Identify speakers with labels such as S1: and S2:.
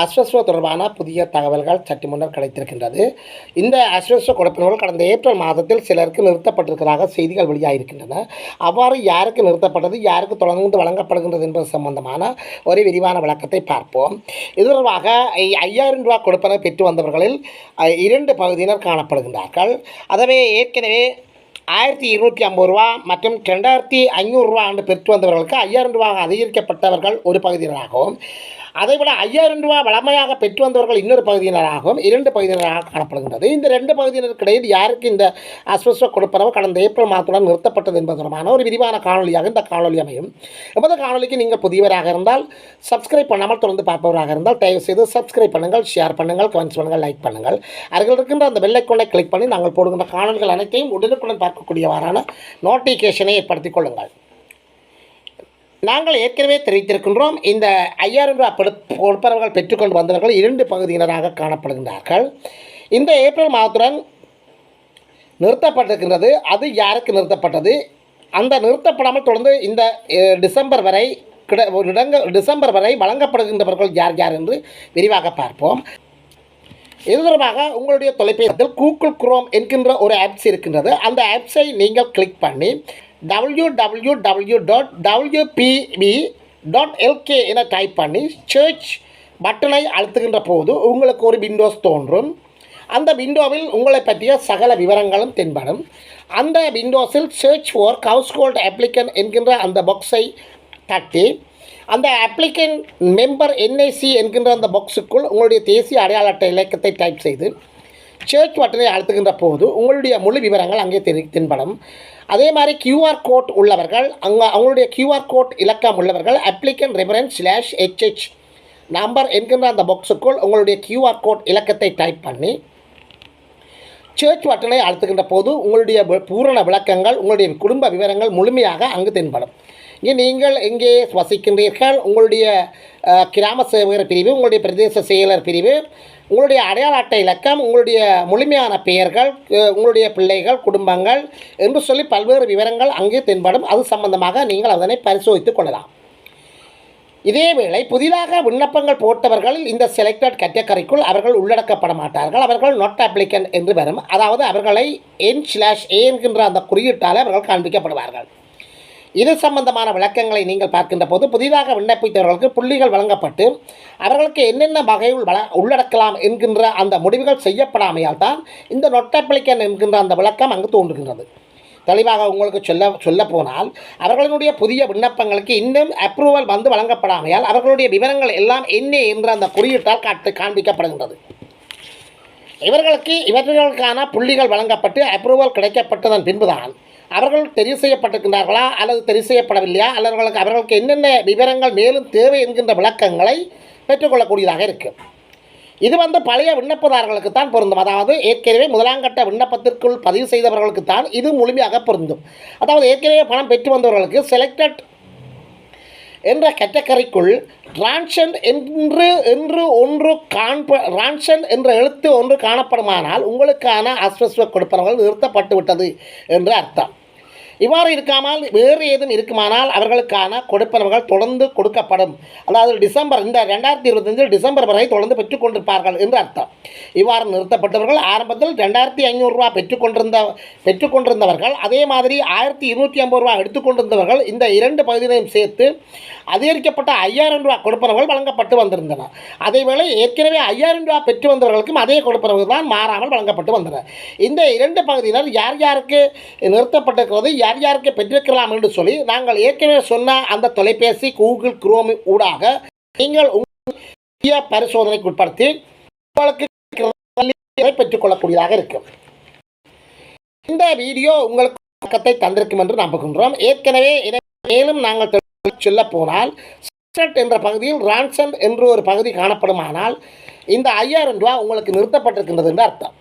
S1: அஸ்வஸ்வ தொடர்பான புதிய தகவல்கள் சற்று முன்னர் கிடைத்திருக்கின்றது. இந்த அஸ்வஸ்வ கொடுப்பினர்கள் கடந்த ஏப்ரல் மாதத்தில் சிலருக்கு நிறுத்தப்பட்டிருக்கிறதாக செய்திகள் வெளியாகியிருக்கின்றன. அவ்வாறு யாருக்கு நிறுத்தப்பட்டது யாருக்கு தொடர்ந்து வழங்கப்படுகின்றது என்பது சம்பந்தமான ஒரு விரிவான விளக்கத்தை பார்ப்போம். இது தொடர்பாக ஐயாயிரம் ரூபாய் கொடுப்பனை பெற்று வந்தவர்களில் இரண்டு பகுதியினர் காணப்படுகின்றார்கள். அதவே ஏற்கனவே ஆயிரத்தி இருநூற்றி ஐம்பது ரூபா மற்றும் ரெண்டாயிரத்தி ஐநூறுரூவா ஆண்டு பெற்று வந்தவர்களுக்கு ஐயாயிரம் ரூபாய் அதிகரிக்கப்பட்டவர்கள் ஒரு பகுதியினராகவும் அதைவிட ஐயாயிரம் ரூபாய் வளமையாக பெற்று வந்தவர்கள் இன்னொரு பகுதியினராகவும் இரண்டு பகுதியினராக காணப்படுகின்றது. இந்த ரெண்டு பகுதியினருக்கு இடையில் யாருக்கு இந்த அஸ்வஸ்வ கொடுப்பனவு கடந்த ஏப்ரல் மாதத்துடன் நிறுத்தப்பட்டது என்பது தொடர்பான ஒரு விரிவான காணொலியாக இந்த காணொலி அமையும். எமது காணொலிக்கு நீங்கள் புதியவராக இருந்தால் சப்ஸ்கிரைப் பண்ணாமல் தொடர்ந்து பார்ப்பவராக இருந்தால் தயவு செய்து சப்ஸ்கிரைப் பண்ணுங்கள் ஷேர் பண்ணுங்கள் கமெண்ட்ஸ் பண்ணுங்கள் லைக் பண்ணுங்கள். அருகில் இருக்கின்ற அந்த வெள்ளைக்கொண்டை கிளிக் பண்ணி நாங்கள் போடுகின்ற காணொலிகள் அனைத்தையும் உடனுக்குடன் பார்க்கக்கூடியவாறான நோட்டிஃபிகேஷனை ஏற்படுத்திக் கொள்ளுங்கள். நாங்கள் ஏற்கனவே தெரிவித்திருக்கின்றோம் இந்த ஐயாயிரம் ரூபாய் பெடு- பெற்றுக்கொண்டு வந்தவர்கள் இரண்டு பகுதியினராக காணப்படுகின்றார்கள். இந்த ஏப்ரல் மாதத்துடன் நிறுத்தப்பட்டிருக்கின்றது. அது யாருக்கு நிறுத்தப்பட்டது? அந்த நிறுத்தப்படாமல் தொடர்ந்து இந்த டிசம்பர் வரை கிட ஒரு இடங்க டிசம்பர் வரை வழங்கப்படுகின்றவர்கள் யார் யார் என்று விரிவாக பார்ப்போம். இது தொடர்பாக உங்களுடைய தொலைபேசியில் கூகுள் குரோம் என்கின்ற ஒரு ஆப்ஸ் இருக்கின்றது. அந்த ஆப்ஸை நீங்கள் கிளிக் பண்ணி W W W dot WBB dot LK என டைப் பண்ணி சர்ச் பட்டனை அழுத்துகின்ற போது உங்களுக்கு ஒரு விண்டோஸ் தோன்றும். அந்த விண்டோவில் உங்களை பற்றிய சகல விவரங்களும் தென்படும். அந்த விண்டோஸில் சர்ச் ஃபார் ஹவுஸ்ஹோல்ட் அப்ளிகன் என்கின்ற அந்த பாக்ஸை தட்டி அந்த அப்ளிகன் மெம்பர் என்ஐசி என்கின்ற அந்த பாக்ஸுக்குள் உங்களுடைய தேசிய அடையாள அட்டை இலக்கத்தை டைப் செய்து சேர்ச் பட்டனை அழுத்துகின்ற போது உங்களுடைய முழு விவரங்கள் அங்கே தெரி தென்படும். அதே மாதிரி கியூஆர் கோட் உள்ளவர்கள் அங்கே அவங்களுடைய கியூஆர் கோட் இலக்கம் உள்ளவர்கள் applicant reference slash HH number என்கின்ற அந்த பாக்ஸுக்குள் உங்களுடைய கியூஆர் கோட் இலக்கத்தை டைப் பண்ணி சேர்ச் பட்டனை அழுத்துகின்ற போது உங்களுடைய பூரண விளக்கங்கள் உங்களுடைய குடும்ப விவரங்கள் முழுமையாக அங்கு தென்படும். இங்கே நீங்கள் எங்கே வசிக்கின்றீர்கள்? உங்களுடைய கிராம சேவகர் பிரிவு உங்களுடைய பிரதேச செயலர் பிரிவு உங்களுடைய அடையாள அட்டை இலக்கம் உங்களுடைய முழுமையான பெயர்கள் உங்களுடைய பிள்ளைகள் குடும்பங்கள் என்று சொல்லி பல்வேறு விவரங்கள் அங்கே தென்படும். அது சம்பந்தமாக நீங்கள் அதனை பரிசோதித்துக் கொள்ளலாம். இதேவேளை புதிதாக விண்ணப்பங்கள் போட்டவர்கள் இந்த செலக்டட் கேட்டகரிக்குள் அவர்கள் உள்ளடக்கப்பட மாட்டார்கள். அவர்கள் நாட் அப்ளிகன் என்று வரும் அதாவது அவர்களை என் ஸ்லாஷ் ஏ என்கின்ற அந்த குறியீட்டால் அவர்கள் காண்பிக்கப்படுவார்கள். இது சம்பந்தமான விளக்கங்களை நீங்கள் பார்க்கின்ற போது புதிதாக விண்ணப்பித்தவர்களுக்கு புள்ளிகள் வழங்கப்பட்டு அவர்களுக்கு என்னென்ன வகையில் வள உள்ளடக்கலாம் என்கின்ற அந்த முடிவுகள் செய்யப்படாமையால் தான் இந்த நொட்டப்பளிக்கன் என்கின்ற அந்த விளக்கம் அங்கு தோன்றுகின்றது. தெளிவாக உங்களுக்கு சொல்ல சொல்ல போனால் அவர்களுடைய புதிய விண்ணப்பங்களுக்கு இன்னும் அப்ரூவல் வந்து வழங்கப்படாமையால் அவர்களுடைய விவரங்கள் எல்லாம் என்ன என்ற அந்த குறியீட்டால் காட்டு காண்பிக்கப்படுகின்றது. இவர்களுக்கு இவர்களுக்கான புள்ளிகள் வழங்கப்பட்டு அப்ரூவல் கிடைக்கப்பட்டதன் பின்புதான் அவர்கள் தெரிவு செய்யப்பட்டிருக்கின்றார்களா? அல்லது தெரிவு செய்யப்படவில்லையா? அல்லது அவர்களுக்கு அவர்களுக்கு என்னென்ன விவரங்கள் மேலும் தேவை என்கின்ற விளக்கங்களை பெற்றுக்கொள்ளக்கூடியதாக இருக்குது இது வந்து பழைய விண்ணப்பதாரர்களுக்கு தான் பொருந்தும். அதாவது ஏற்கனவே முதலாங்கட்ட விண்ணப்பத்திற்குள் பதிவு செய்தவர்களுக்கு தான் இது முழுமையாக பொருந்தும். அதாவது ஏற்கனவே பணம் பெற்று வந்தவர்களுக்கு செலக்டட் என்ற கேட்டகரிக்குள் ரான்ஷன் என்று என்று ஒன்று காண்ப ரான்ஷன் என்ற எழுத்து ஒன்று காணப்படுமானால் உங்களுக்கான அஸ்வஸ்வ கொடுப்பனர்கள் நிறுத்தப்பட்டு விட்டது என்று அர்த்தம். இவ்வாறு இருக்காமல் வேறு ஏதும் இருக்குமானால் அவர்களுக்கான கொடுப்பனவுகள் தொடர்ந்து கொடுக்கப்படும். அதாவது டிசம்பர் இந்த ரெண்டாயிரத்தி இருபத்தஞ்சில் டிசம்பர் வரை தொடர்ந்து பெற்றுக்கொண்டிருப்பார்கள் என்று அர்த்தம். இவ்வாறு நிறுத்தப்பட்டவர்கள் ஆரம்பத்தில் ரெண்டாயிரத்தி ஐநூறுரூவா பெற்றுக்கொண்டிருந்த பெற்றுக்கொண்டிருந்தவர்கள் அதே மாதிரி ஆயிரத்தி இருநூற்றி ஐம்பது ரூபா எடுத்துக்கொண்டிருந்தவர்கள் இந்த இரண்டு பகுதிகளையும் சேர்த்து அதிகரிக்கப்பட்ட ஐயாயிரம் ரூபா கொடுப்பனவுகள் வழங்கப்பட்டு வந்திருந்தன. அதேவேளை ஏற்கனவே ஐயாயிரம் ரூபா பெற்று வந்தவர்களுக்கும் அதே கொடுப்பனவுகள் தான் மாறாமல் வழங்கப்பட்டு வந்தன. இந்த இரண்டு பகுதியினர் யார் யாருக்கு நிறுத்தப்பட்டிருக்கிறது யார் யாருக்கு பெற்றிருக்கலாம் என்று சொல்லி நாங்கள் ஏற்கனவே சொன்ன அந்த தொலைபேசி கூகுள் குரோம் ஊடாக நீங்கள் உங்கள் பரிசோதனைக்கு உட்படுத்தி உங்களுக்கு பெற்றுக்கொள்ளக்கூடியதாக இருக்கும். இந்த வீடியோ உங்களுக்கு பக்கத்தை தந்திருக்கும் என்று நம்புகின்றோம். ஏற்கனவே இதை மேலும் நாங்கள் சொல்ல போனால் என்ற பகுதியில் ரான்சன் என்று ஒரு பகுதி காணப்படுமானால் இந்த ஐயாயிரம் ரூபாய் உங்களுக்கு நிறுத்தப்பட்டிருக்கின்றது என்று அர்த்தம்.